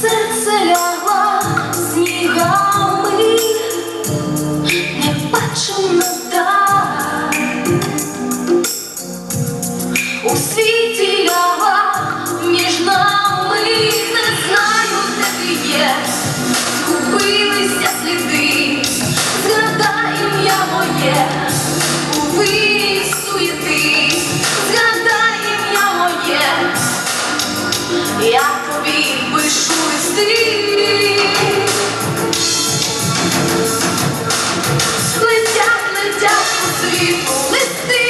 серце лягла снігами, не бачу надаль. у світі лягла між нами, не знаю, де ти є, Губилися сліди, згадай ім'я моє, у вирі суєти, згадай ім'я моє, як тобі. Летять, летять у світу листи.